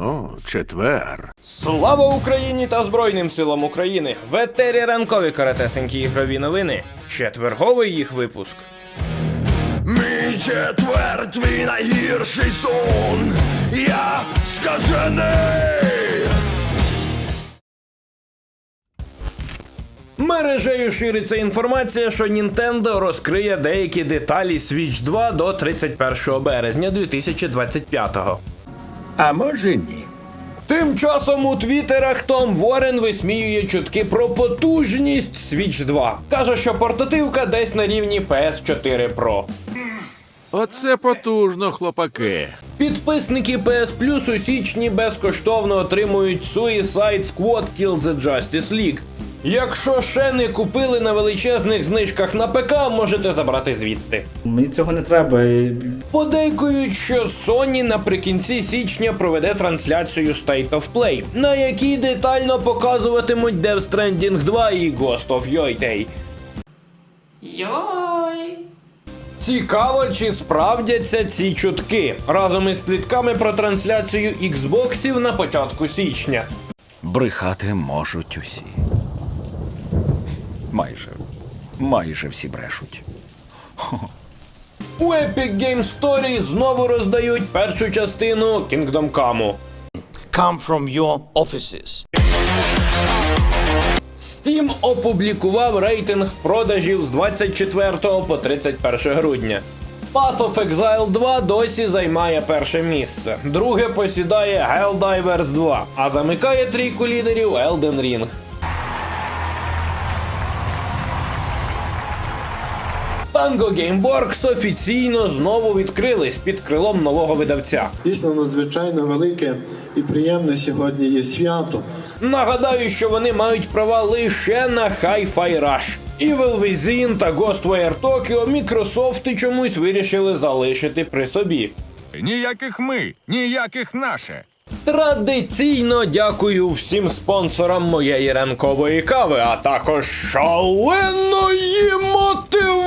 О, четвер. Слава Україні та Збройним силам України! В етері ранкові каратесенькі ігрові новини. Четверговий їх випуск. Мій четвер, твій найгірший сон. Я скажений. Мережею шириться інформація, що Nintendo розкриє деякі деталі Switch 2 до 31 березня 2025-го. А може ні. Тим часом у твіттерах Том Ворен висміює чутки про потужність Switch 2. Каже, що портативка десь на рівні PS4 Pro. Оце потужно, хлопаки. Підписники PS Plus у січні безкоштовно отримують Suicide Squad Kill the Justice League. Якщо ще не купили на величезних знижках на ПК, можете забрати звідти. Мені цього не треба. Подейкують, що Sony наприкінці січня проведе трансляцію State of Play, на якій детально показуватимуть Death Stranding 2 і Ghost of Yotei. Йой! Цікаво, чи справдяться ці чутки разом із плітками про трансляцію Xboxів на початку січня. Брехати можуть усі. Майже. Всі брешуть. У Epic Game Story знову роздають першу частину Kingdom Come. come from your offices. Steam опублікував рейтинг продажів з 24 по 31 грудня. Path of Exile 2 досі займає перше місце. Друге посідає Helldivers 2, а замикає трійку лідерів Elden Ring. Tango Gameworks офіційно знову відкрились під крилом нового видавця. Дійсно надзвичайно велике і приємне сьогодні є свято. Нагадаю, що вони мають права лише на Hi-Fi Rush. Evil Within та Ghostwire Tokyo Мікрософти чомусь вирішили залишити при собі. Ніяких ми, ніяких наше. Традиційно дякую всім спонсорам моєї ранкової кави, а також шаленої мотивації